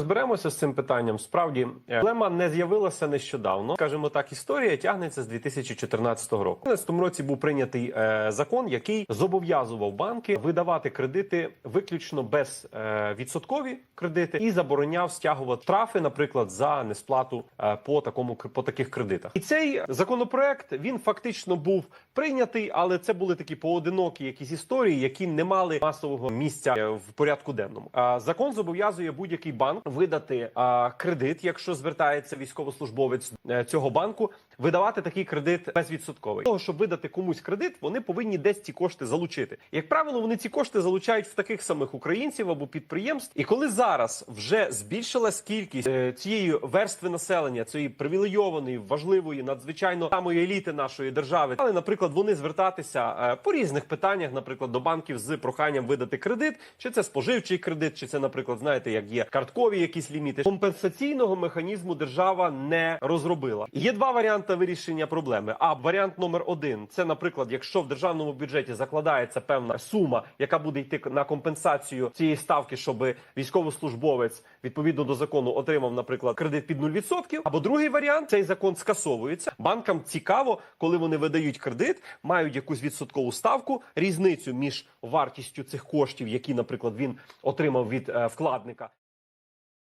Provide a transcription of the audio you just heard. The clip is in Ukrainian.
Зберемося з цим питанням. Справді е, проблема не з'явилася нещодавно. Скажімо так, історія тягнеться з 2014 року. У 2014 році був прийнятий е, закон, який зобов'язував банки видавати кредити виключно без е, відсоткові кредити і забороняв стягувати штрафи, наприклад, за несплату е, по такому по таких кредитах. І цей законопроект він фактично був прийнятий, але це були такі поодинокі якісь історії, які не мали масового місця е, в порядку денному. А закон зобов'язує будь-який банк видати а, кредит, якщо звертається військовослужбовець е, цього банку, видавати такий кредит безвідсотковий. Того, щоб видати комусь кредит, вони повинні десь ці кошти залучити. Як правило, вони ці кошти залучають в таких самих українців або підприємств. І коли зараз вже збільшилась кількість е, цієї верстви населення, цієї привілейованої, важливої, надзвичайно самої еліти нашої держави, але, наприклад, вони звертатися е, по різних питаннях, наприклад, до банків з проханням видати кредит, чи це споживчий кредит, чи це, наприклад, знаєте, як є карткові якісь ліміти. Компенсаційного механізму держава не розробила. Є два варіанти вирішення проблеми. А варіант номер один це, наприклад, якщо в державному бюджеті закладається певна сума, яка буде йти на компенсацію цієї ставки, щоб військовослужбовець відповідно до закону отримав, наприклад, кредит під 0%. Або другий варіант цей закон скасовується. Банкам цікаво, коли вони видають кредит, мають якусь відсоткову ставку, різницю між вартістю цих коштів, які, наприклад, він отримав від е, вкладника.